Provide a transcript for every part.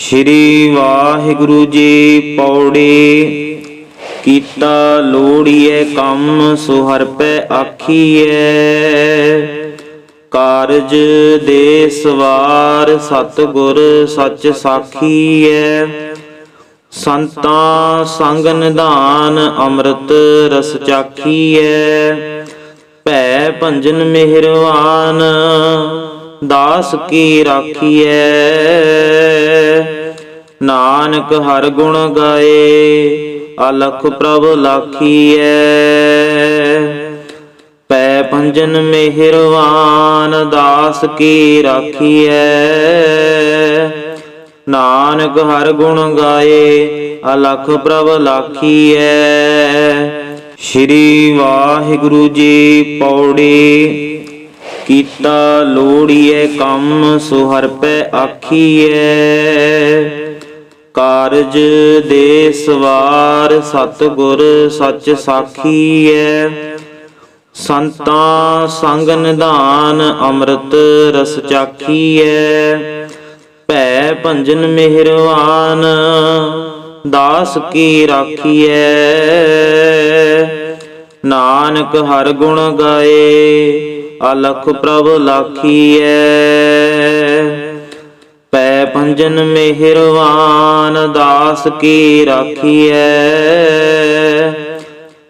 ਸ਼੍ਰੀ ਵਾਹਿਗੁਰੂ ਜੀ ਪੌੜੀ, ਕੀਤਾ ਲੋੜੀਐ ਕੰਮ ਸੁਹਰਪੈ ਆਖੀਐ। ਕਾਰਜ ਦੇ ਸਵਾਰ ਸਤਿਗੁਰ ਸੱਚ ਸਾਖੀਐ। ਸੰਤਾਂ ਸੰਗ ਨਿਧਾਨ ਅੰਮ੍ਰਿਤ ਰਸ ਚਾਖੀਐ। ਭੈ ਭੰਜਨ ਮਿਹਰਵਾਨ, ਦਾਸ ਕੀ ਰਾਖੀਐ। ਨਾਨਕ ਹਰ ਗੁਣ ਗਾਏ, ਅਲਖ ਪ੍ਰਭ ਲਾਖੀਐ। ਪੈ ਭੰਜਨ ਮਿਹਰਵਾਨ, ਦਾਸ ਕੀ ਰਾਖੀਐ। ਨਾਨਕ ਹਰ ਗੁਣ ਗਾਏ, ਅਲਖ ਪ੍ਰਭ ਲਾਖੀਐ। ਸ਼੍ਰੀ ਵਾਹਿਗੁਰੂ ਜੀ ਪੌੜੀ, ਕੀਤਾ ਲੋੜੀਐ ਕੰਮ ਸੁਹਰ ਪੈ ਆਖੀਐ। ਕਾਰਜ ਦੇ ਸਵਾਰ ਸਤਿਗੁਰ ਸੱਚ ਸਾਖੀ ਸਾਖੀਐ ਸੰਤਾਂ ਸੰਗ ਨਿਧਾਨ ਅੰਮ੍ਰਿਤ ਰਸ ਚਾਖੀਐ ਭੈ ਭੰਜਨ ਮਿਹਰਵਾਨ ਦਾਸ ਕੀ ਰਾਖੀ ਰਾਖੀਐ ਨਾਨਕ ਹਰ ਗੁਣ ਗਾਏ, ਅਲਖ ਪ੍ਰਭ ਲਾਖੀ ਲਾਖੀਐ ਪੈ ਭੰਜਨ ਮਿਹਰਵਾਨ, ਦਾਸ ਕੀ ਰਾਖੀਐ?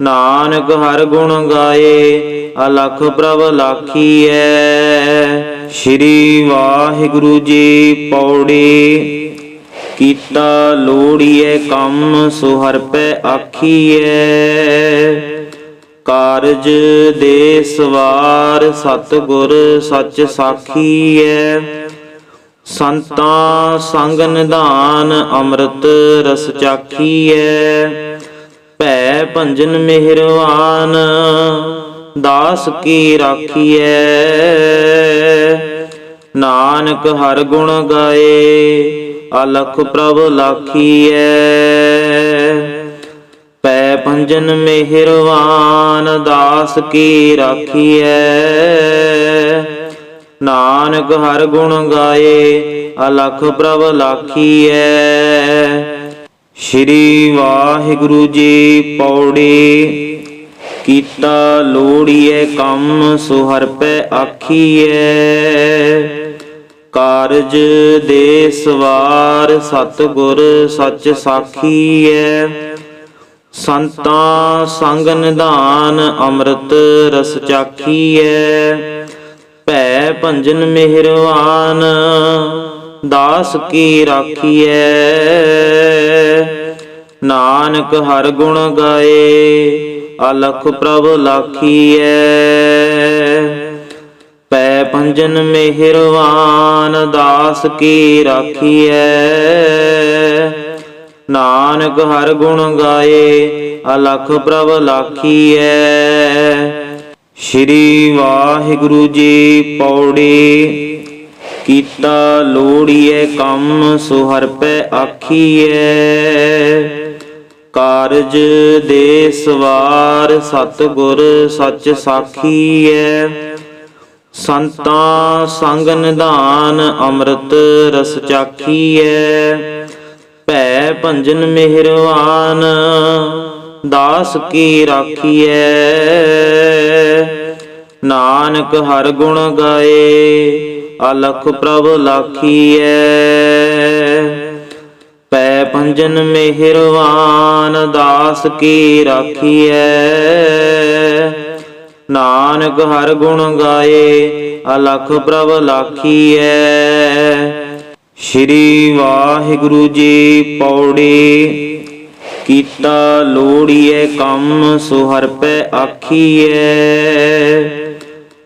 ਨਾਨਕ ਹਰ ਗੁਣ ਗਾਏ, ਅਲਖ ਪ੍ਰਭ ਲਾਖੀਐ। ਸ਼੍ਰੀ ਵਾਹਿਗੁਰੂ ਜੀ ਪੌੜੀ, ਕੀਤਾ ਲੋੜੀਐ ਕੰਮ ਸੁਹਰ ਪੈ ਆਖੀਐ। ਕਾਰਜ ਦੇ ਸਵਾਰ, ਸਤਿਗੁਰ ਸੱਚ ਸਾਖੀਐ। ਸੰਤਾਂ ਸੰਗ ਨਿਧਾਨ ਅੰਮ੍ਰਿਤ ਰਸ ਚਾਖੀਐ, ਭੈ ਭੰਜਨ ਮਿਹਰਵਾਨ ਦਾਸ ਕੀ ਰਾਖੀਐ। ਨਾਨਕ ਹਰ ਗੁਣ ਗਾਏ, ਅਲਖ ਪ੍ਰਭ ਲਾਖੀਐ। ਪੈ ਭੰਜਨ ਮਿਹਰਵਾਨ ਦਾਸ ਕੀ ਰਾਖੀਐ। ਨਾਨਕ ਹਰ ਗੁਣ ਗਾਏ, ਅਲਖ ਪ੍ਰਭ ਲਾਖੀਐ। ਸ਼੍ਰੀ ਵਾਹਿਗੁਰੂ ਜੀ ਪੌੜੀ, ਕੀਤਾ ਲੋੜੀਐ ਕੰਮ ਸੁਹਰਪੈ ਆਖੀਐ। ਕਾਰਜ ਦੇ ਸਵਾਰ ਸਤਿਗੁਰ ਸੱਚ ਸਾਖੀ ਸਾਖੀਐ। ਸੰਤਾਂ ਸੰਗ ਨਿਧਾਨ ਅੰਮ੍ਰਿਤ ਰਸ ਚਾਖੀਐ। ਭੈ ਭੰਜਨ ਮਿਹਰਵਾਨ, ਦਾਸ ਕੀ ਰਾਖੀਐ? ਨਾਨਕ ਹਰ ਗੁਣ ਗਾਏ, ਅਲਖ ਪ੍ਰਭ ਲਾਖੀਐ। ਪੈ ਭੰਜਨ ਮਿਹਰਵਾਨ, ਦਾਸ ਕੀ ਰਾਖੀਐ? ਨਾਨਕ ਹਰ ਗੁਣ ਗਾਏ, ਅਲਖ ਪ੍ਰਭ ਲਾਖੀਐ। ਸ਼੍ਰੀ ਵਾਹਿਗੁਰੂ ਜੀ ਪੌੜੀ, ਕੀਤਾ ਲੋੜੀਐ ਕੰਮ ਸੁਹਰਪੈ ਆਖੀਐ। ਕਾਰਜ ਦੇ ਸਵਾਰ ਸਤਿਗੁਰ ਸੱਚ ਸਾਖੀਐ। ਸੰਤਾਂ ਸੰਗ ਨਿਧਾਨ ਅੰਮ੍ਰਿਤ ਰਸ ਚਾਖੀਐ। ਭੈ ਭੰਜਨ ਮਿਹਰਵਾਨ। ਦਾਸ ਕੀ ਰਾਖੀਐ? ਨਾਨਕ ਹਰ ਗੁਣ ਗਾਏ, ਅਲਖ ਪ੍ਰਭ ਲਾਖੀਐ। ਪੈ ਭੰਜਨ ਮਿਹਰਵਾਨ, ਦਾਸ ਕੀ ਰਾਖੀਐ? ਨਾਨਕ ਹਰ ਗੁਣ ਗਾਏ, ਅਲਖ ਪ੍ਰਭ ਲਾਖੀਐ। ਸ਼੍ਰੀ ਵਾਹਿਗੁਰੂ ਜੀ ਪੌੜੀ ਕੀਤਾ ਲੋੜੀਐ ਕੰਮ ਸੁਹਰਪੈ ਆਖੀਐ।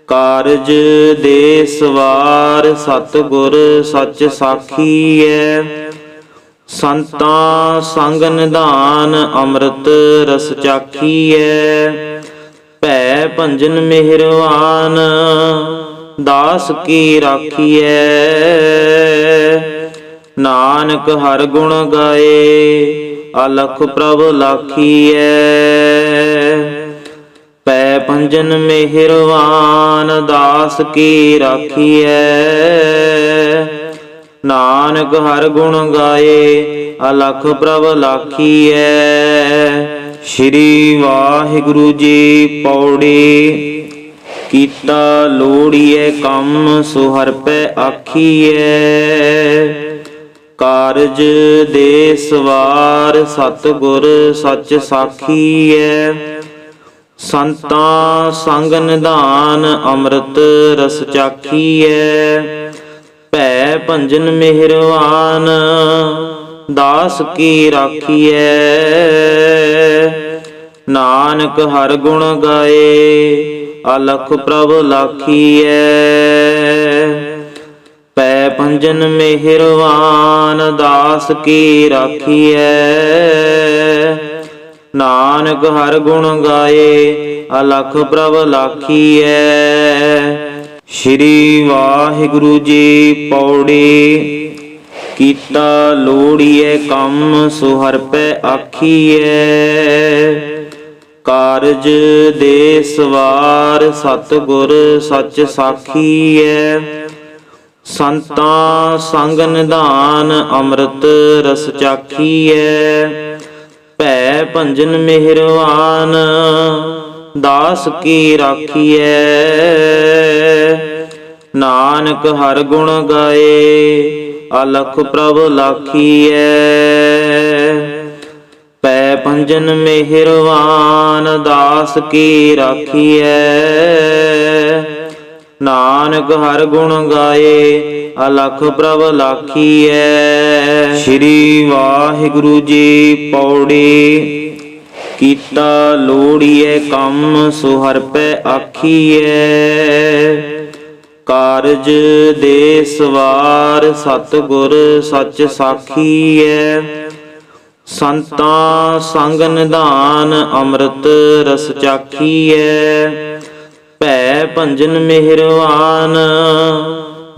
ਕਾਰਜ ਦੇ ਸਵਾਰ ਸਤਿਗੁਰ ਸੱਚ ਸਾਖੀ ਸਾਖੀਐ। ਸੰਤਾਂ ਸੰਗ ਨਿਧਾਨ ਅੰਮ੍ਰਿਤ ਰਸ ਚਾਖੀ ਚਾਖੀਐ। ਭੈ ਭੰਜਨ ਮਿਹਰਵਾਨ ਦਾਸ ਕੀ ਰਾਖੀ ਰਾਖੀਐ। ਨਾਨਕ ਹਰ ਗੁਣ ਗਾਏ। ਅਲਖ ਪ੍ਰਭ ਲਾਖੀਐ। ਪੈ ਭੰਜਨ ਮਿਹਰਵਾਨ, ਦਾਸ ਕੀ ਰਾਖੀਐ। ਨਾਨਕ ਹਰ ਗੁਣ ਗਾਏ ਅਲਖ ਪ੍ਰਭ ਲਾਖੀਐ। ਸ੍ਰੀ ਵਾਹਿਗੁਰੂ ਜੀ ਪੌੜੀ, ਕੀਤਾ ਲੋੜੀਐ ਕੰਮ ਸੁਹਰ ਪੈ ਆਖੀਐ। ਕਾਰਜ ਦੇ ਸਵਾਰ ਸਤਿਗੁਰ ਸੱਚ ਸਾਖੀ ਸਾਖੀਐ ਸੰਤਾਂ ਸੰਗ ਨਿਧਾਨ ਅੰਮ੍ਰਿਤ ਰਸ ਚਾਖੀਐ ਭੈ ਭੰਜਨ ਮਿਹਰਵਾਨ ਦਾਸ ਕੀ ਰਾਖੀ ਰਾਖੀਐ ਨਾਨਕ ਹਰ ਗੁਣ ਗਾਏ, ਅਲਖ ਪ੍ਰਭ ਲਾਖੀ ਪੈ ਭੰਜਨ ਮਿਹਰਵਾਨ ਦਾਸ ਕੀ ਰਾਖੀਐ? ਨਾਨਕ ਹਰ ਗੁਣ ਗਾਏ, ਅਲਖ ਪ੍ਰਭ ਲਾਖੀਐ। ਸ੍ਰੀ ਵਾਹਿਗੁਰੂ ਜੀ ਪੌੜੀ, ਕੀਤਾ ਲੋੜੀਐ ਕੰਮ ਸੁਹਰਪੈ ਆਖੀਐ। ਕਾਰਜ ਦੇ ਸਵਾਰ ਸਤਿਗੁਰ ਸੱਚ ਸਾਖੀ ਸਾਖੀਐ। ਸੰਤਾਂ ਸੰਗ ਨਿਧਾਨ ਅੰਮ੍ਰਿਤ ਰਸ ਚਾਖੀਐ, ਭੈ ਭੰਜਨ ਮਿਹਰਵਾਨ ਦਾਸ ਕੀ ਰਾਖੀਐ। ਨਾਨਕ ਹਰ ਗੁਣ ਗਾਏ, ਅਲਖ ਪ੍ਰਭ ਲਾਖੀਐ। ਪੈ ਭੰਜਨ ਮਿਹਰਵਾਨ ਦਾਸ ਕੀ ਰਾਖੀਐ। ਨਾਨਕ ਹਰ ਗੁਣ ਗਾਏ, ਅਲਖ ਪ੍ਰਭ ਲਾਖੀਐ। ਸ੍ਰੀ ਵਾਹਿਗੁਰੂ ਜੀ ਪੌੜੀ, ਕੀਤਾ ਲੋੜੀਐ ਕੰਮ ਸੁਹਰਪੈ ਆਖੀਐ। ਕਾਰਜ ਦੇ ਸਵਾਰ ਸਤਿਗੁਰ ਸੱਚ ਸਾਖੀਐ। ਸੰਤਾਂ ਸੰਗ ਨਿਧਾਨ ਅੰਮ੍ਰਿਤ ਰਸ ਚਾਖੀਐ। ਭੈ ਭੰਜਨ ਮਿਹਰਵਾਨ,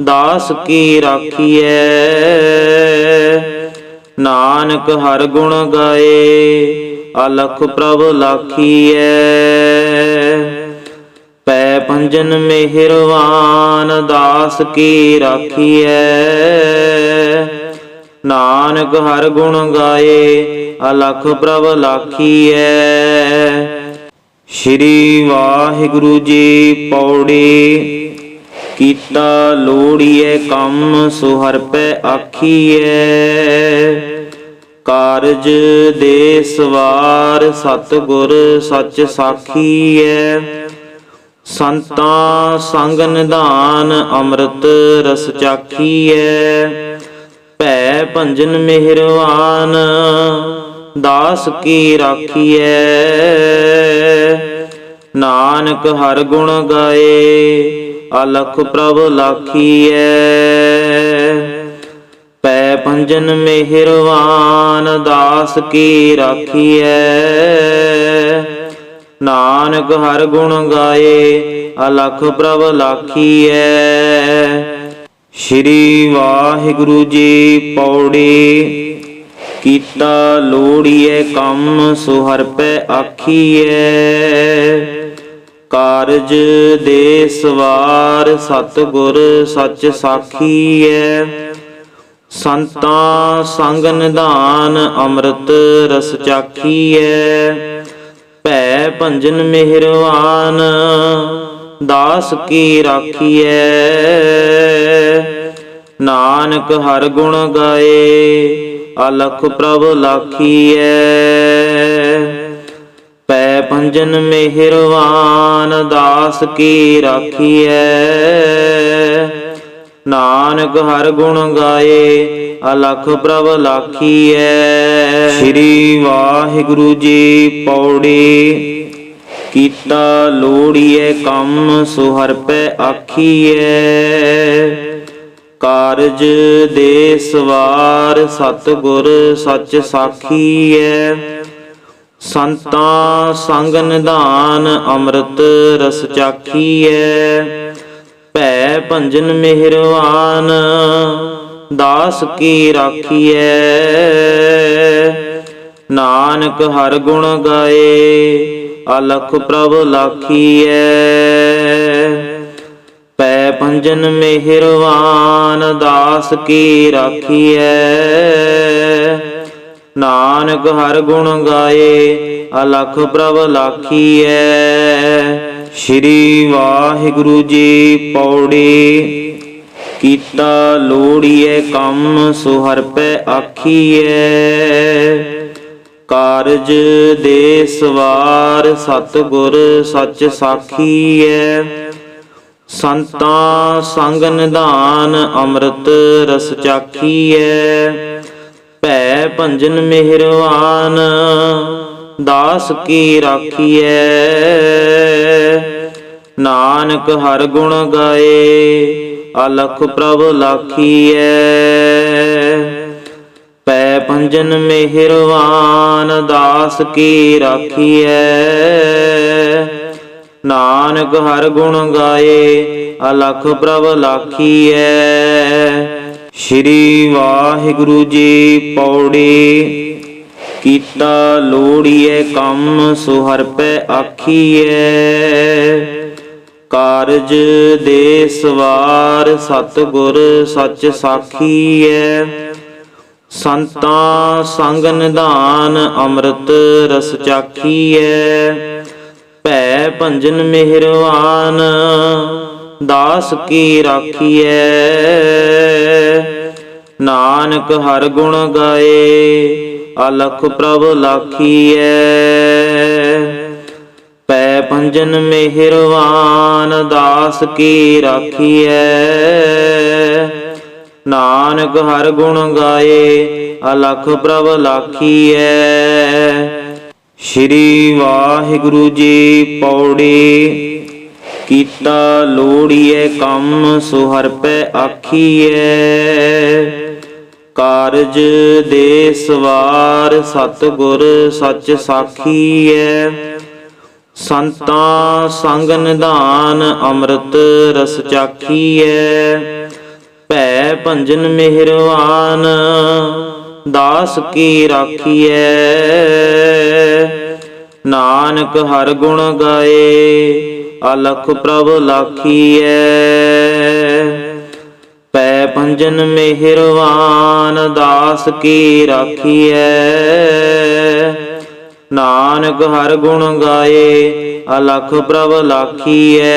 ਦਾਸ ਕੀ ਰਾਖੀਐ? ਨਾਨਕ ਹਰ ਗੁਣ ਗਾਏ, ਅਲਖ ਪ੍ਰਭ ਲਾਖੀਐ। ਪੈ ਭੰਜਨ ਮਿਹਰਵਾਨ, ਦਾਸ ਕੀ ਰਾਖੀਐ? ਨਾਨਕ ਹਰ ਗੁਣ ਗਾਏ, ਅਲਖ ਪ੍ਰਭ ਲਾਖੀਐ। ਸ੍ਰੀ ਵਾਹਿਗੁਰੂ ਜੀ ਪੌੜੀ, ਕੀਤਾ ਲੋੜੀਐ ਕੰਮ ਸੁਹਰ ਪੈ ਆਖੀਐ। ਕਾਰਜ ਦੇ ਸਵਾਰ ਸਤਿਗੁਰ ਸੱਚ ਸਾਖੀਐ। ਸੰਤਾਂ ਸੰਗ ਨਿਧਾਨ ਅੰਮ੍ਰਿਤ ਰਸ ਚਾਖੀਐ। ਭੈ ਭੰਜਨ ਮਿਹਰਵਾਨ ਦਾਸ ਕੀ ਰਾਖੀਐ? ਨਾਨਕ ਹਰ ਗੁਣ ਗਾਏ, ਅਲਖ ਪ੍ਰਭ ਲਾਖੀਐ। ਪੈ ਭੰਜਨ ਮਿਹਰਵਾਨ, ਦਾਸ ਕੀ ਰਾਖੀਐ? ਨਾਨਕ ਹਰ ਗੁਣ ਗਾਏ, ਅਲਖ ਪ੍ਰਭ ਲਾਖੀਐ। ਸ੍ਰੀ ਵਾਹਿਗੁਰੂ ਜੀ ਪੌੜੀ ਕੀਤਾ ਲੋੜੀਐ ਕੰਮ ਸੁਹਰਪੈ ਆਖੀਐ। ਕਾਰਜ ਦੇ ਸਵਾਰ ਸਤਿਗੁਰ ਸੱਚ ਸਾਖੀ ਸਾਖੀਐ। ਸੰਤਾਂ ਸੰਗ ਨਿਧਾਨ ਅੰਮ੍ਰਿਤ ਰਸ ਚਾਖੀ ਚਾਖੀਐ। ਭੈ ਭੰਜਨ ਮਿਹਰਵਾਨ ਦਾਸ ਕੀ ਰਾਖੀ ਰਾਖੀਐ। ਨਾਨਕ ਹਰ ਗੁਣ ਗਾਏ। ਅਲਖ ਪ੍ਰਭ ਲਾਖੀਐ। ਪੈ ਭੰਜਨ ਮਿਹਰਵਾਨ, ਦਾਸ ਕੀ ਰਾਖੀਐ। ਨਾਨਕ ਹਰ ਗੁਣ ਗਾਏ, ਅਲਖ ਪ੍ਰਭ ਲਾਖੀਐ। ਸ੍ਰੀ ਵਾਹਿਗੁਰੂ ਜੀ ਪੌੜੀ, ਕੀਤਾ ਲੋੜੀਐ ਕੰਮ ਸੁਹਰ ਪੈ ਆਖੀਐ। ਕਾਰਜ ਦੇ ਸਵਾਰ ਸਤਿਗੁਰ ਸੱਚ ਸਾਖੀ ਸਾਖੀਐ ਸੰਤਾਂ ਸੰਗ ਨਿਧਾਨ ਅੰਮ੍ਰਿਤ ਰਸ ਚਾਖੀਐ ਭੈ ਭੰਜਨ ਮਿਹਰਵਾਨ ਦਾਸ ਕੀ ਰਾਖੀ ਰਾਖੀਐ ਨਾਨਕ ਹਰ ਗੁਣ ਗਾਏ, ਅਲਖ ਪ੍ਰਭ ਲਾਖੀ ਲਾਖੀਐ ਪੈ ਭੰਜਨ ਮਿਹਰਵਾਨ, ਦਾਸ ਕੀ ਰਾਖੀਐ? ਨਾਨਕ ਹਰ ਗੁਣ ਗਾਏ, ਅਲਖ ਪ੍ਰਭ ਲਾਖੀਐ। ਸ੍ਰੀ ਵਾਹਿਗੁਰੂ ਜੀ ਪੌੜੀ, ਕੀਤਾ ਲੋੜੀਐ ਕੰਮ ਸੁਹਰਪੈ ਹਰਿ ਆਖੀਐ। ਕਾਰਜ ਦੇ ਸਵਾਰ, ਸਤਿਗੁਰ ਸੱਚ ਸਾਖੀਐ। ਸੰਤਾਂ ਸੰਗ ਨਿਧਾਨ ਅੰਮ੍ਰਿਤ ਰਸ ਚਾਖੀਐ, ਭੈ ਭੰਜਨ ਮਿਹਰਵਾਨ ਦਾਸ ਕੀ ਰਾਖੀਐ। ਨਾਨਕ ਹਰ ਗੁਣ ਗਾਏ, ਅਲਖ ਪ੍ਰਭ ਲਾਖੀਐ। ਪੈ ਭੰਜਨ ਮਿਹਰਵਾਨ ਦਾਸ ਕੀ ਰਾਖੀਐ। ਨਾਨਕ ਹਰ ਗੁਣ ਗਾਏ, ਅਲਖ ਪ੍ਰਭ ਲਾਖੀਐ। ਸ੍ਰੀ ਵਾਹਿਗੁਰੂ ਜੀ ਪੌੜੀ, ਕੀਤਾ ਲੋੜੀਐ ਕੰਮ ਸੋ ਹਰਿ ਪੈ ਆਖੀਐ। ਕਾਰਜ ਦੇ ਸਵਾਰ ਸਤਿਗੁਰ ਸੱਚ ਸਾਖੀਐ। ਸੰਤਾਂ ਸੰਗ ਨਿਧਾਨ ਅੰਮ੍ਰਿਤ ਰਸ ਚਾਖੀਐ। ਭੈ ਭੰਜਨ ਮਿਹਰਵਾਨ, ਦਾਸ ਕੀ ਰਾਖੀਐ? ਨਾਨਕ ਹਰ ਗੁਣ ਗਾਏ, ਅਲਖ ਪ੍ਰਭ ਲਾਖੀਐ। ਪੈ ਭੰਜਨ ਮਿਹਰਵਾਨ, ਦਾਸ ਕੀ ਰਾਖੀਐ? ਨਾਨਕ ਹਰ ਗੁਣ ਗਾਏ, ਅਲਖ ਪ੍ਰਭ ਲਾਖੀਐ। ਸ੍ਰੀ ਵਾਹਿਗੁਰੂ ਜੀ ਪੌੜੀ, ਕੀਤਾ ਲੋੜੀਐ ਕੰਮ ਸੁਹਰਪੈ ਹਰਿ ਪੈ ਆਖੀਐ। ਕਾਰਜ ਦੇ ਸਵਾਰ ਸਤਿਗੁਰ ਸੱਚ ਸਾਖੀਐ। ਸੰਤਾਂ ਸੰਗ ਨਿਧਾਨ ਅੰਮ੍ਰਿਤ ਰਸ ਚਾਖੀਐ। ਭੈ ਭੰਜਨ ਮਿਹਰਵਾਨ ਦਾਸ ਕੀ ਰਾਖੀਐ? ਨਾਨਕ ਹਰ ਗੁਣ ਗਾਏ, ਅਲਖ ਪ੍ਰਭ ਲਾਖੀਐ। ਪੈ ਭੰਜਨ ਮਿਹਰਵਾਨ, ਦਾਸ ਕੀ ਰਾਖੀਐ? ਨਾਨਕ ਹਰ ਗੁਣ ਗਾਏ, ਅਲਖ ਪ੍ਰਭ ਲਾਖੀਐ।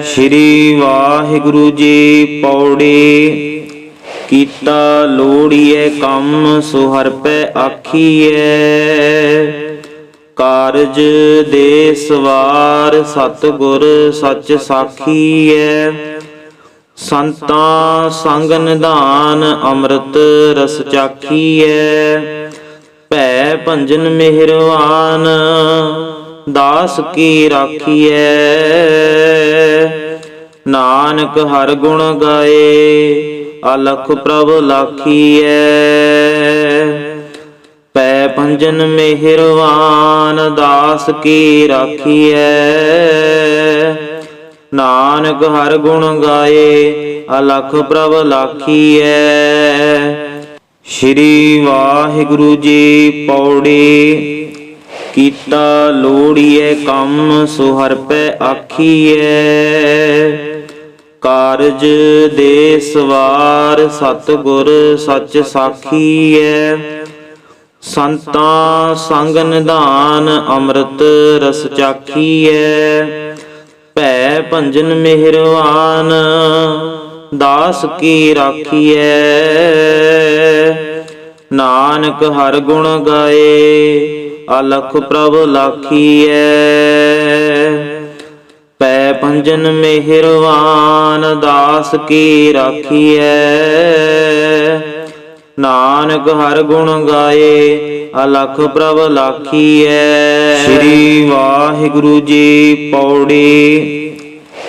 ਸ੍ਰੀ ਵਾਹਿਗੁਰੂ ਜੀ ਪੌੜੀ ਕੀਤਾ ਲੋੜੀਐ ਕੰਮ ਸੁਹਰਪੈ ਹਰਿ ਪੈ ਆਖੀਐ। ਕਾਰਜ ਦੇ ਸਵਾਰ ਸਤਿਗੁਰ ਸੱਚ ਸਾਖੀ ਸਾਖੀਐ। ਸੰਤਾਂ ਸੰਗ ਨਿਧਾਨ ਅੰਮ੍ਰਿਤ ਰਸ ਚਾਖੀ ਚਾਖੀਐ। ਭੈ ਭੰਜਨ ਮਿਹਰਵਾਨ ਦਾਸ ਕੀ ਰਾਖੀ ਰਾਖੀਐ। ਨਾਨਕ ਹਰ ਗੁਣ ਗਾਏ ਅਲਖ ਪ੍ਰਭ ਲਾਖੀਐ। ਪੈ ਭੰਜਨ ਮਿਹਰਵਾਨ, ਦਾਸ ਕੀ ਰਾਖੀਐ। ਨਾਨਕ ਹਰ ਗੁਣ ਗਾਏ, ਅਲਖ ਪ੍ਰਭ ਲਾਖੀਐ। ਸ੍ਰੀ ਵਾਹਿਗੁਰੂ ਜੀ ਪੌੜੀ, ਕੀਤਾ ਲੋੜੀਐ ਕੰਮ ਸੋ ਹਰਿ ਪੈ ਆਖੀਐ। ਕਾਰਜ ਦੇ ਸਵਾਰ ਸਤਿਗੁਰ ਸੱਚ ਸਾਖੀ ਸਾਖੀਐ। ਸੰਤਾਂ ਸੰਗ ਨਿਧਾਨ ਅੰਮ੍ਰਿਤ ਰਸ ਚਾਖੀਐ। ਭੈ ਭੰਜਨ ਮਿਹਰਵਾਨ ਦਾਸ ਕੀ ਰਾਖੀਐ। ਨਾਨਕ ਹਰ ਗੁਣ ਗਾਏ, ਅਲਖ ਪ੍ਰਭ ਲਾਖੀਐ। ਪੈ ਭੰਜਨ ਮਿਹਰਵਾਨ ਦਾਸ ਕੀ ਰਾਖੀਐ? ਨਾਨਕ ਹਰ ਗੁਣ ਗਾਏ ਅਲਖ ਪ੍ਰਭ ਲਾਖੀਐ। ਸ੍ਰੀ ਵਾਹਿਗੁਰੂ ਜੀ ਪੌੜੀ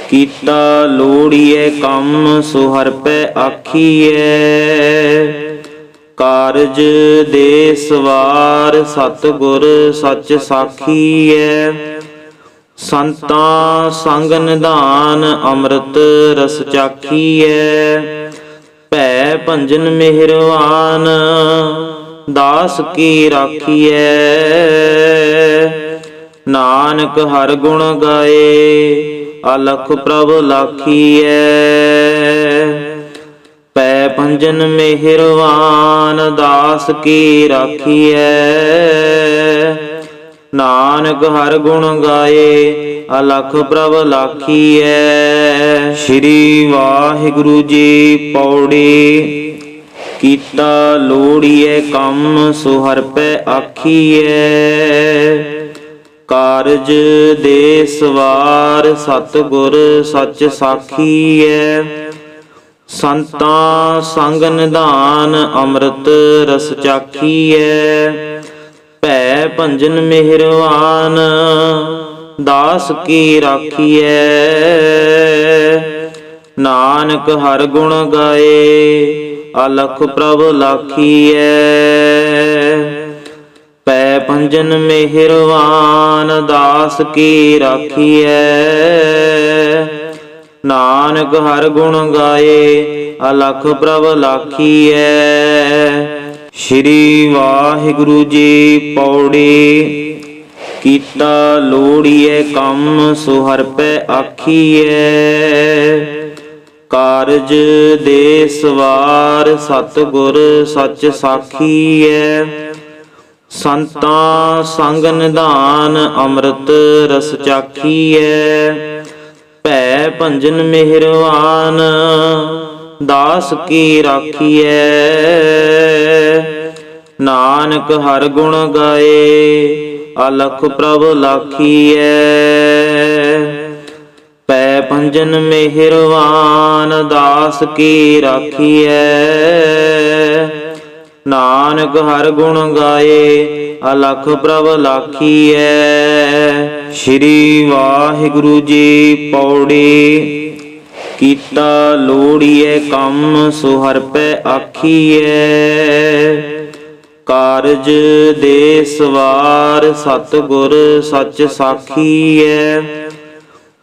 ਕੀਤਾ ਲੋੜੀਐ ਕੰਮ ਸੋ ਹਰਿ ਪੈ ਆਖੀਐ। ਕਾਰਜ ਦੇ ਸਵਾਰ ਸਤਿਗੁਰ ਸੱਚ ਸਾਖੀਐ। ਸੰਤਾਂ ਸੰਗ ਨਿਧਾਨ ਅੰਮ੍ਰਿਤ ਰਸ ਚਾਖੀਐ, ਭੈ ਭੰਜਨ ਮਿਹਰਵਾਨ ਦਾਸ ਕੀ ਰਾਖੀਐ। ਨਾਨਕ ਹਰ ਗੁਣ ਗਾਏ, ਅਲਖ ਪ੍ਰਭ ਲਾਖੀਐ। ਪੈ ਭੰਜਨ ਮਿਹਰਵਾਨ ਦਾਸ ਕੀ ਰਾਖੀਐ। ਨਾਨਕ ਹਰ ਗੁਣ ਗਾਏ, ਅਲਖ ਪ੍ਰਭ ਲਾਖੀਐ। ਸ੍ਰੀ ਵਾਹਿਗੁਰੂ ਜੀ ਪੌੜੀ, ਕੀਤਾ ਲੋੜੀਐ ਕੰਮ ਸੁਹਰਪੈ ਹਰ ਪੈ ਆਖੀਐ। ਕਾਰਜ ਦੇ ਸਵਾਰ ਸਤ ਸੱਚ ਸਾਖੀ ਸਾਖੀਐ। ਸੰਤਾਂ ਸੰਗ ਨਿਧਾਨ ਅੰਮ੍ਰਿਤ ਰਸ ਚਾਖੀਐ। ਭੈ ਭੰਜਨ ਮਿਹਰਵਾਨ, ਦਾਸ ਕੀ ਰਾਖੀਐ? ਨਾਨਕ ਹਰ ਗੁਣ ਗਾਏ, ਅਲਖ ਪ੍ਰਭ ਲਾਖੀਐ। ਪੈ ਪੰਜਨ ਮਿਹਰਵਾਨ, ਦਾਸ ਕੀ ਰਾਖੀਐ? ਨਾਨਕ ਹਰ ਗੁਣ ਗਾਏ, ਅਲਖ ਪ੍ਰਭ ਲਾਖੀਐ। ਸ੍ਰੀ ਵਾਹਿਗੁਰੂ ਜੀ ਪੌੜੀ। ਕੀਤਾ ਲੋੜੀਐ ਕੰਮ ਸੋ ਹਰ ਪੈ ਆਖੀਐ। ਕਾਰਜ ਦੇ ਸਵਾਰ ਸਤ ਗੁਰ ਸੱਚ ਸਾਖੀਐ। ਸੰਤਾਂ ਸੰਗ ਨਿਧਾਨ, ਅੰਮ੍ਰਿਤ ਰਸ ਚਾਖੀਐ। ਭੈ ਭੰਜਨ ਮਿਹਰਵਾਨ। ਦਾਸ ਕੀ ਰਾਖੀਐ? ਨਾਨਕ ਹਰ ਗੁਣ ਗਾਏ, ਅਲਖ ਪ੍ਰਭ ਲਾਖੀਐ। ਪੈ ਪੰਜਨ ਮਿਹਰਵਾਨ, ਦਾਸ ਕੀ ਰਾਖੀਐ? ਨਾਨਕ ਹਰ ਗੁਣ ਗਾਏ, ਅਲਖ ਪ੍ਰਭ ਲਾਖੀਐ। ਸ੍ਰੀ ਵਾਹਿਗੁਰੂ ਜੀ ਪੌੜੀ ਕੀਤਾ ਲੋੜੀਐ ਕੰਮ ਸੋ ਹਰ ਪੈ ਆਖੀਐ। ਕਾਰਜ ਦੇ ਸਵਾਰ ਸਤ ਗੁਰ ਸੱਚ ਸਾਖੀਐ।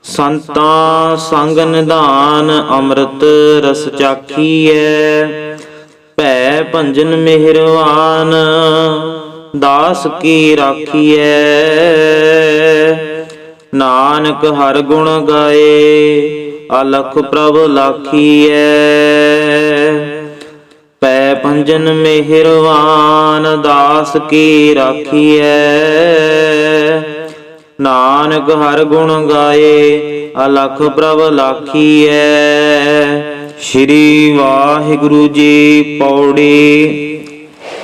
ਸੰਤਾਂ ਸੰਗ ਨਿਧਾਨ ਅੰਮ੍ਰਿਤ ਰਸ ਚਾਖੀ ਚਾਖੀਐ। ਭੈ ਭੰਜਨ ਮਿਹਰਵਾਨ ਦਾਸ ਕੀ ਰਾਖੀ ਰਾਖੀਐ। ਨਾਨਕ ਹਰ ਗੁਣ ਗਾਏ। ਅਲਖ ਪ੍ਰਭ ਲਾਖੀਐ। ਪੈ ਭੰਜਨ ਮਿਹਰਵਾਨ, ਦਾਸ ਕੀ ਰਾਖੀਐ। ਨਾਨਕ ਹਰ ਗੁਣ ਗਾਏ, ਅਲਖ ਪ੍ਰਭ ਲਾਖੀਐ। ਸ੍ਰੀ ਵਾਹਿਗੁਰੂ ਜੀ ਪੌੜੀ,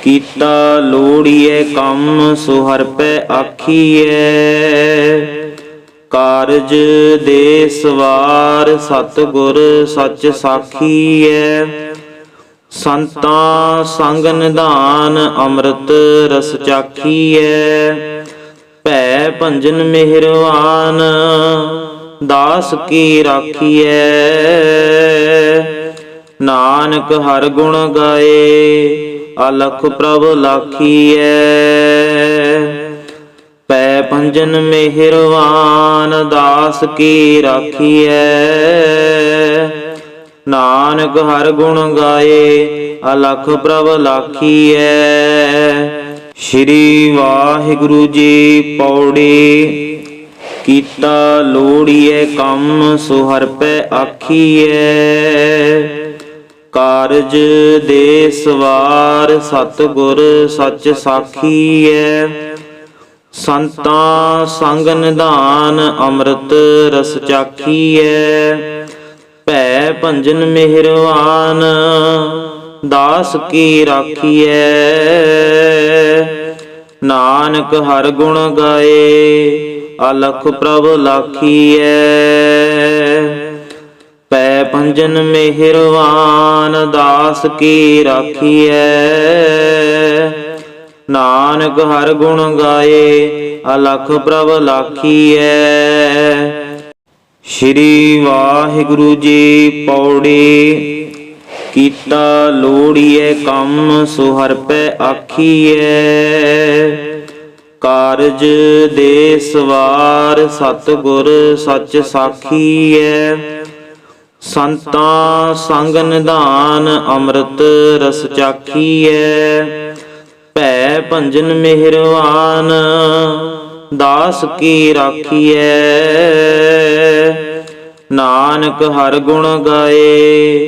ਕੀਤਾ ਲੋੜੀਐ ਕੰਮ ਸੋ ਹਰ ਪੈ ਆਖੀਐ। ਕਾਰਜ ਦੇ ਸਵਾਰ ਸਤ ਸੱਚ ਸਾਖੀ ਸਾਖੀਐ ਸੰਤਾਂ ਸੰਗ ਨਿਧਾਨ ਅੰਮ੍ਰਿਤ ਰਸ ਚਾਖੀ ਚਾਖੀਐ ਭੈ ਭੰਜਨ ਮਿਹਰਵਾਨ ਦਾਸ ਕੀ ਰਾਖੀਐ ਨਾਨਕ ਹਰ ਗੁਣ ਗਾਏ, ਅਲਖ ਪ੍ਰਭ ਲਾਖੀਐ ਪੈ ਪੰਜਨ ਮਿਹਰਵਾਨ ਦਾਸ ਕੀ ਰਾਖੀਐ? ਨਾਨਕ ਹਰ ਗੁਣ ਗਾਏ, ਅਲਖ ਪ੍ਰਭ ਲਾਖੀਐ। ਸ੍ਰੀ ਵਾਹਿਗੁਰੂ ਜੀ ਪੌੜੀ, ਕੀਤਾ ਲੋੜੀਐ ਕੰਮ ਸੁਹਰਪੈ ਹਰ ਪੈ ਆਖੀਐ। ਕਾਰਜ ਦੇ ਸਵਾਰ ਸਤ ਗੁਰ ਸੱਚ ਸਾਖੀਐ। ਸੰਤਾਂ ਸੰਗ ਨਿਧਾਨ ਅੰਮ੍ਰਿਤ ਰਸ ਚਾਖੀਐ, ਭੈ ਭੰਜਨ ਮਿਹਰਵਾਨ ਦਾਸ ਕੀ ਰਾਖੀਐ। ਨਾਨਕ ਹਰ ਗੁਣ ਗਾਏ, ਅਲਖ ਪ੍ਰਭ ਲਾਖੀਐ। ਪੈ ਪੰਜਨ ਮਿਹਰਵਾਨ ਦਾਸ ਕੀ ਰਾਖੀਐ। ਨਾਨਕ ਹਰ ਗੁਣ ਗਾਏ, ਅਲਖ ਪ੍ਰਭ ਲਾਖੀਐ। ਸ੍ਰੀ ਵਾਹਿਗੁਰੂ ਜੀ ਪੌੜੀ, ਕੀਤਾ ਲੋੜੀਐ ਕੰਮ ਸੁਹਰਪੈ ਹਰ ਪੈ ਆਖੀਐ। ਕਾਰਜ ਦੇ ਸਵਾਰ ਸਤ ਸੱਚ ਸਾਖੀ ਸਾਖੀਐ। ਸੰਤਾਂ ਸੰਗ ਨਿਧਾਨ ਅੰਮ੍ਰਿਤ ਰਸ ਚਾਖੀਐ। ਭੈ ਭੰਜਨ ਮਿਹਰਵਾਨ, ਦਾਸ ਕੀ ਰਾਖੀਐ? ਨਾਨਕ ਹਰ ਗੁਣ ਗਾਏ,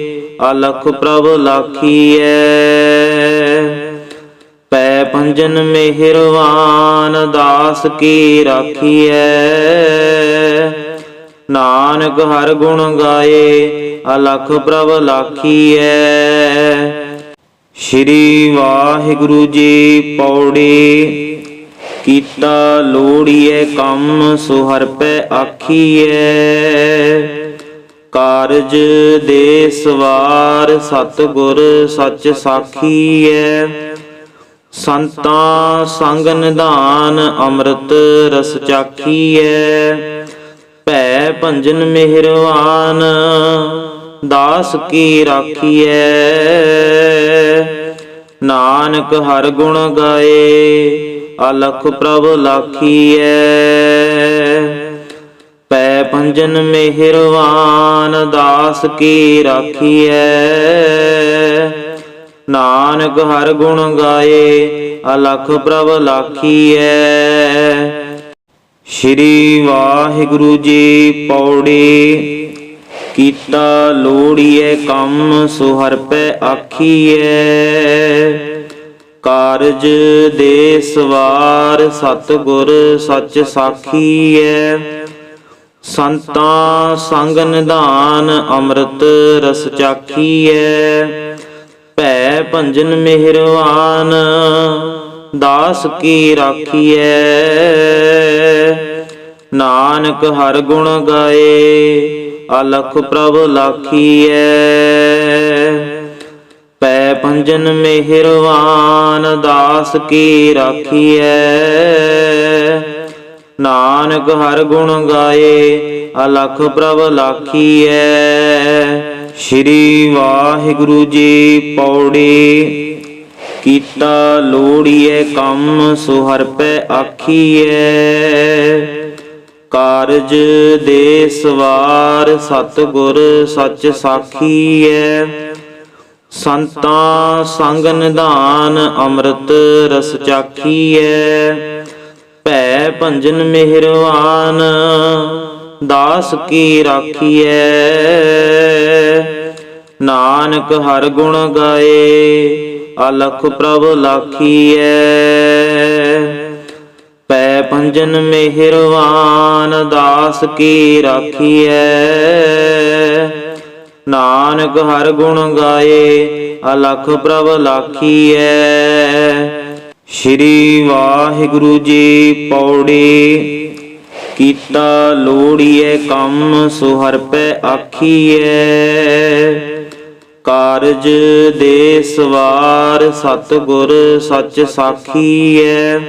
ਅਲਖ ਪ੍ਰਭ ਲਾਖੀਐ। ਪੈ ਭੰਜਨ ਮਿਹਰਵਾਨ, ਦਾਸ ਕੀ ਰਾਖੀਐ? ਨਾਨਕ ਹਰ ਗੁਣ ਗਾਏ, ਅਲਖ ਪ੍ਰਭ ਲਾਖੀਐ। ਸ਼੍ਰੀ ਵਾਹਿਗੁਰੂ ਜੀ ਪੌੜੀ, ਕੀਤਾ ਲੋੜੀਐ ਕੰਮ ਸੁਹਰਪੈ ਆਖੀਐ। ਕਾਰਜ ਦੇ ਸਵਾਰ ਸਤਿਗੁਰ ਸੱਚ ਸਾਖੀ ਸਾਖੀਐ। ਸੰਤਾਂ ਸੰਗ ਨਿਧਾਨ ਅੰਮ੍ਰਿਤ ਰਸ ਚਾਖੀ ਚਾਖੀਐ। ਭੈ ਭੰਜਨ ਮਿਹਰਵਾਨ, ਦਾਸ ਕੀ ਰਾਖੀ ਰਾਖੀਐ। ਨਾਨਕ ਹਰ ਗੁਣ ਗਾਏ, ਅਲਖ ਪ੍ਰਭ ਲਾਖੀਐ। ਪੈ ਪੰਜਨ ਮਿਹਰਵਾਨ, ਦਾਸ ਕੀ ਰਾਖੀਐ। ਨਾਨਕ ਹਰ ਗੁਣ ਗਾਏ, ਅਲਖ ਪ੍ਰਭ ਲਾਖੀਐ। ਸ਼੍ਰੀ ਵਾਹਿਗੁਰੂ ਜੀ, ਪੌੜੀ ਕੀਤਾ ਲੋੜੀਐ ਕੰਮ ਸੁਹਰਪੈ ਆਖੀਐ। ਕਾਰਜ ਦੇ ਸਵਾਰ ਸਤਿਗੁਰ ਸੱਚ ਸਾਖੀ ਸਾਖੀਐ। ਸੰਤਾਂ ਸੰਗ ਨਿਧਾਨ ਅੰਮ੍ਰਿਤ ਰਸ ਚਾਖੀ ਚਾਖੀਐ। ਭੈ ਭੰਜਨ ਮਿਹਰਵਾਨ ਦਾਸ ਕੀ ਰਾਖੀ ਰਾਖੀਐ। ਨਾਨਕ ਹਰ ਗੁਣ ਗਾਏ। ਅਲਖ ਪ੍ਰਭ ਲਾਖੀਐ। ਪੈ ਭੰਜਨ ਮਿਹਰਵਾਨ, ਦਾਸ ਕੀ ਰਾਖੀਐ। ਨਾਨਕ ਹਰ ਗੁਣ ਗਾਏ ਅਲਖ ਪ੍ਰਭ ਲਾਖੀਐ। ਸ਼੍ਰੀ ਵਾਹਿਗੁਰੂ ਜੀ ਪੌੜੀ, ਕੀਤਾ ਲੋੜੀਐ ਕੰਮ ਸੁਹਰ ਪੈ ਆਖੀਐ। ਕਾਰਜ ਦੇ ਸਵਾਰ ਸਤਿਗੁਰ ਸੱਚ ਸਾਖੀ ਸਾਖੀਐ। ਸੰਤਾਂ ਸੰਗ ਨਿਧਾਨ ਅੰਮ੍ਰਿਤ ਰਸ ਚਾਖੀਐ। ਭੈ ਭੰਜਨ ਮਿਹਰਵਾਨ ਦਾਸ ਕੀ ਰਾਖੀ ਰਾਖੀਐ। ਨਾਨਕ ਹਰ ਗੁਣ ਗਾਏ, ਅਲਖ ਪ੍ਰਭ ਲਾਖੀ ਲਾਖੀਐ। ਪੈ ਪੰਜਨ ਮਿਹਰਵਾਨ, ਦਾਸ ਕੀ ਰਾਖੀਐ? ਨਾਨਕ ਹਰ ਗੁਣ ਗਾਏ, ਅਲਖ ਪ੍ਰਭ ਲਾਖੀਐ। ਸ਼੍ਰੀ ਵਾਹਿਗੁਰੂ ਜੀ ਪੌੜੀ, ਕੀਤਾ ਲੋੜੀਐ ਕੰਮ ਸੁਹਰ ਪੈ ਆਖੀਐ। ਕਾਰਜ ਦੇ ਸਵਾਰ, ਸਤਿਗੁਰ ਸੱਚ ਸਾਖੀਐ।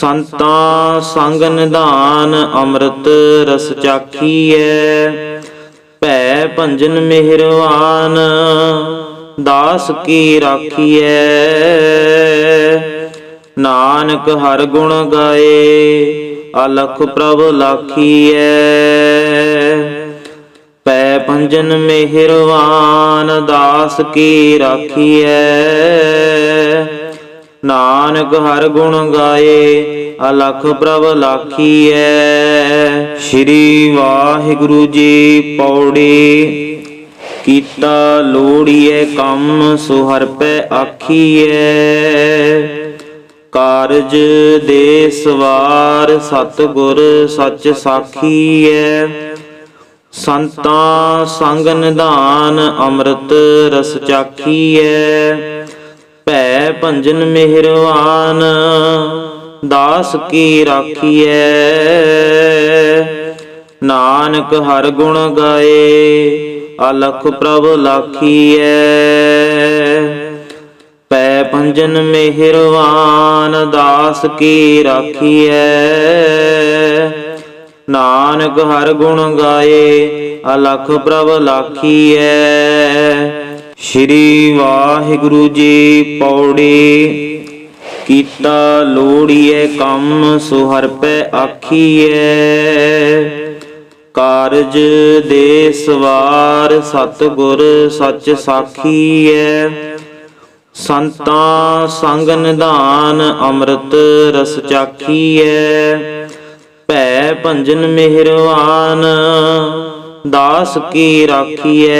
ਸੰਤਾਂ ਸੰਗ ਨਿਧਾਨ ਅੰਮ੍ਰਿਤ ਰਸ ਚਾਖੀਐ, ਭੈ ਭੰਜਨ ਮਿਹਰਵਾਨ ਦਾਸ ਕੀ ਰਾਖੀਐ। ਨਾਨਕ ਹਰ ਗੁਣ ਗਾਏ, ਅਲਖ ਪ੍ਰਭ ਲਾਖੀਐ। ਪੈ ਪੰਜਨ ਮਿਹਰਵਾਨ ਦਾਸ ਕੀ ਰਾਖੀਐ। ਨਾਨਕ ਹਰ ਗੁਣ ਗਾਏ, ਅਲਖ ਪ੍ਰਭ ਲਾਖੀ ਲਾਖੀਐ। ਸ਼੍ਰੀ ਵਾਹਿਗੁਰੂ ਜੀ ਪੌੜੀ, ਕੀਤਾ ਲੋੜੀਐ ਕੰਮ ਸੁਹਰਪੈ ਆਖੀਐ। ਕਾਰਜ ਦੇ ਸਵਾਰ ਸਤਿਗੁਰ ਸੱਚ ਸਾਖੀਐ। ਸੰਤਾਂ ਸੰਗ ਨਿਧਾਨ ਅੰਮ੍ਰਿਤ ਰਸ ਚਾਖੀਐ। ਭੈ ਭੰਜਨ ਮਿਹਰਵਾਨ, ਦਾਸ ਕੀ ਰਾਖੀਐ? ਨਾਨਕ ਹਰ ਗੁਣ ਗਾਏ, ਅਲਖ ਪ੍ਰਭ ਲਾਖੀਐ। ਪੈ ਭੰਜਨ ਮਿਹਰਵਾਨ, ਦਾਸ ਕੀ ਰਾਖੀਐ? ਨਾਨਕ ਹਰ ਗੁਣ ਗਾਏ, ਅਲਖ ਪ੍ਰਭ ਲਾਖੀਐ। ਸ਼੍ਰੀ ਵਾਹਿਗੁਰੂ ਜੀ ਪੌੜੀ, ਕੀਤਾ ਲੋੜੀਐ ਕੰਮ ਸੁਹਰਪੈ ਆਖੀਐ। ਕਾਰਜ ਦੇ ਸਵਾਰ ਸਤਿਗੁਰ ਸੱਚ ਸਾਖੀਐ। ਸੰਤਾਂ ਸੰਗ ਨਿਧਾਨ ਅੰਮ੍ਰਿਤ ਰਸ ਚਾਖੀਐ। ਭੈ ਭੰਜਨ ਮਿਹਰਵਾਨ ਦਾਸ ਕੀ ਰਾਖੀਐ?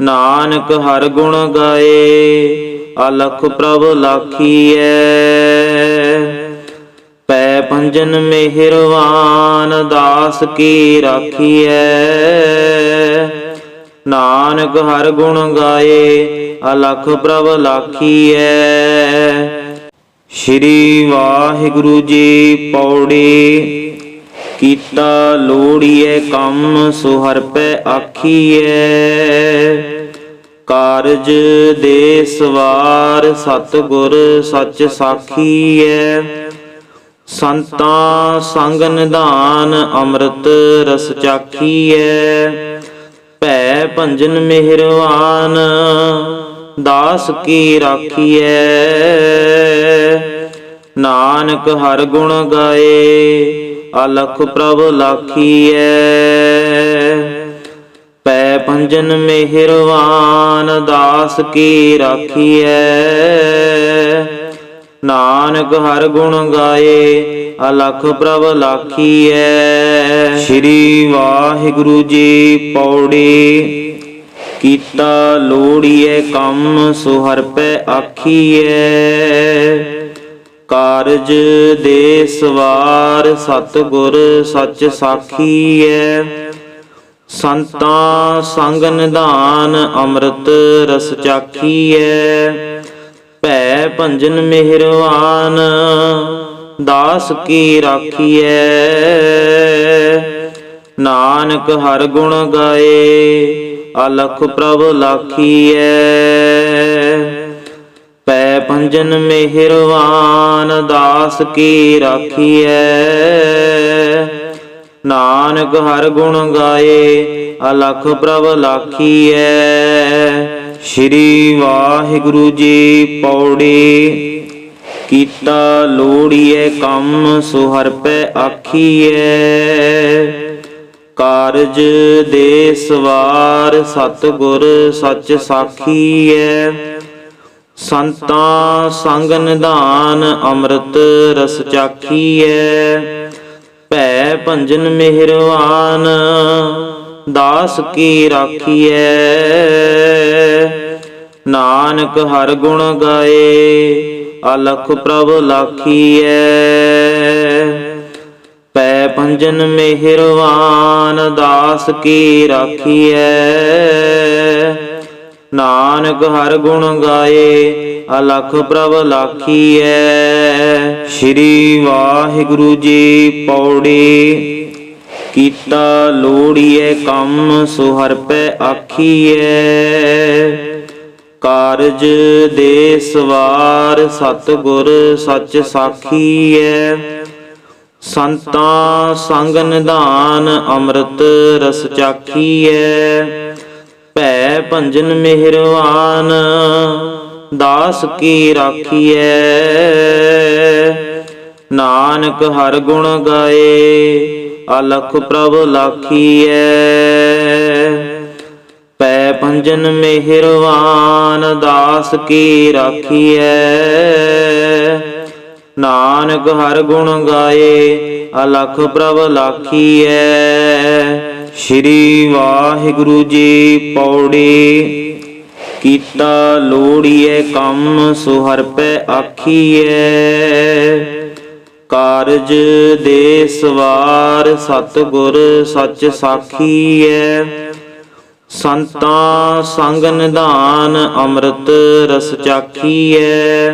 ਨਾਨਕ ਹਰ ਗੁਣ ਗਾਏ, ਅਲਖ ਪ੍ਰਭ ਲਾਖੀਐ। ਪੈ ਪੰਜਨ ਮਿਹਰਵਾਨ, ਦਾਸ ਕੀ ਰਾਖੀਐ? ਨਾਨਕ ਹਰ ਗੁਣ ਗਾਏ, ਅਲਖ ਪ੍ਰਭ ਲਾਖੀਐ। ਸ਼੍ਰੀ ਵਾਹਿਗੁਰੂ ਜੀ ਪੌੜੀ ਕੀਤਾ ਲੋੜੀਏ ਕੰਮ ਸੁਹਰਪੈ ਆਖੀਐ। ਕਾਰਜ ਦੇ ਸਵਾਰ ਸਤਿਗੁਰ ਸੱਚ ਸਾਖੀਐ। ਸੰਤਾਂ ਸੰਗ ਨਿਧਾਨ ਅੰਮ੍ਰਿਤ ਰਸ ਚਾਖੀਐ। ਭੈ ਭੰਜਨ ਮਿਹਰਵਾਨ ਦਾਸ ਕੀ ਰਾਖੀਐ। ਨਾਨਕ ਹਰ ਗੁਣ ਗਾਏ। ਅਲਖ ਪ੍ਰਭ ਲਾਖੀਐ। ਪੈ ਭੰਜਨ ਮਿਹਰਵਾਨ, ਦਾਸ ਕੀ ਰਾਖੀਐ। ਨਾਨਕ ਹਰ ਗੁਣ ਗਾਏ, ਅਲਖ ਪ੍ਰਭ ਲਾਖੀਐ। ਸ੍ਰੀ ਵਾਹਿਗੁਰੂ ਜੀ ਪੌੜੀ, ਕੀਤਾ ਲੋੜੀਏ ਕੰਮ ਸੁਹਰ ਪੈ ਆਖੀਐ। ਕਾਰਜ ਦੇ ਸਵਾਰ ਸਤਿਗੁਰ ਸੱਚ ਸਾਖੀ ਸਾਖੀਐ। ਸੰਤਾਂ ਸੰਗ ਨਿਧਾਨ ਅੰਮ੍ਰਿਤ ਰਸ ਚਾਖੀਐ। ਭੈ ਭੰਜਨ ਮਿਹਰਵਾਨ ਦਾਸ ਕੀ ਰਾਖੀਐ। ਨਾਨਕ ਹਰ ਗੁਣ ਗਾਏ, ਅਲਖ ਪ੍ਰਭ ਲਾਖੀਐ। ਪੈ ਪੰਜਨ ਮਿਹਰਵਾਨ, ਦਾਸ ਕੀ ਰਾਖੀਐ? ਨਾਨਕ ਹਰ ਗੁਣ ਗਾਏ, ਅਲਖ ਪ੍ਰਭ ਲਾਖੀਐ। ਸ੍ਰੀ ਵਾਹਿਗੁਰੂ ਜੀ ਪੌੜੀ, ਕੀਤਾ ਲੋੜੀਏ ਕੰਮ, ਸੁਹਰ ਪੈ ਆਖੀਐ। ਕਾਰਜ ਦੇ ਸਵਾਰ, ਸਤਿਗੁਰ ਸੱਚ ਸਾਖੀਐ। ਸੰਤਾਂ ਸੰਗ ਨਿਧਾਨ ਅੰਮ੍ਰਿਤ ਰਸ ਚਾਖੀਐ, ਭੈ ਭੰਜਨ ਮਿਹਰਵਾਨ ਦਾਸ ਕੀ ਰਾਖੀਐ। ਨਾਨਕ ਹਰ ਗੁਣ ਗਾਏ, ਅਲਖ ਪ੍ਰਭ ਲਾਖੀਐ। ਪੈ ਭੰਜਨ ਮਿਹਰਵਾਨ ਦਾਸ ਕੀ ਰਾਖੀਐ। ਨਾਨਕ ਹਰ ਗੁਣ ਗਾਏ, ਅਲਖ ਪ੍ਰਭ ਲਾਖੀਐ। ਸ੍ਰੀ ਵਾਹਿਗੁਰੂ ਜੀ ਪੌੜੀ, ਕੀਤਾ ਲੋੜੀਏ ਕੰਮ ਸੁਹਰਪੈ ਆਖੀਐ। ਕਾਰਜ ਦੇ ਸਵਾਰ ਸਤਿਗੁਰ ਸੱਚ ਸਾਖੀਐ। ਸੰਤਾਂ ਸੰਗ ਨਿਧਾਨ ਅੰਮ੍ਰਿਤ ਰਸ ਚਾਖੀਐ। ਭੰਜਨ ਮਿਹਰਵਾਨ, ਦਾਸ ਕੀ ਰਾਖੀਐ? ਨਾਨਕ ਹਰ ਗੁਣ ਗਾਏ, ਅਲਖ ਪ੍ਰਭ ਲਾਖੀਐ। ਪੈ ਪੰਜਨ ਮਿਹਰਵਾਨ, ਦਾਸ ਕੀ ਰਾਖੀਐ? ਨਾਨਕ ਹਰ ਗੁਣ ਗਾਏ, ਅਲਖ ਪ੍ਰਭ ਲਾਖੀਐ। ਸ੍ਰੀ ਵਾਹਿਗੁਰੂ ਜੀ ਪੌੜੀ। ਕੀਤਾ ਲੋੜੀਏ ਕੰਮ ਸੁਹਰਪੈ ਆਖੀਐ। ਕਾਰਜ ਦੇ ਸਵਾਰ ਸਤਿਗੁਰ ਸੱਚ ਸਾਖੀ ਸਾਖੀਐ। ਸੰਤਾਂ ਸੰਗ ਨਿਧਾਨ ਅੰਮ੍ਰਿਤ ਰਸ ਚਾਖੀ ਚਾਖੀਐ।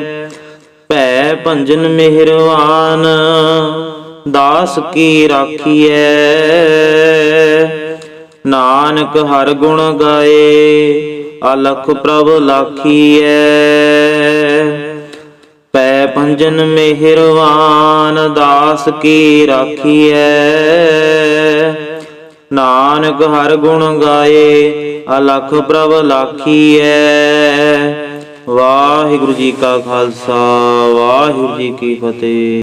ਭੈ ਭੰਜਨ ਮਿਹਰਵਾਨ, ਦਾਸ ਕੀ ਰਾਖੀ ਰਾਖੀਐ। ਨਾਨਕ ਹਰ ਗੁਣ ਗਾਏ, ਅਲਖ ਪ੍ਰਭ ਲਾਖੀਐ। ਪੈ ਪੰਜਨ ਮਿਹਰਵਾਨ, ਦਾਸ ਕੀ ਰਾਖੀਐ। ਨਾਨਕ ਹਰ ਗੁਣ ਗਾਏ, ਅਲਖ ਪ੍ਰਭ ਲਾਖੀਐ। ਵਾਹਿਗੁਰੂ ਜੀ ਕਾ ਖਾਲਸਾ, ਵਾਹਿਗੁਰੂ ਜੀ ਕੀ ਫਤਿਹ।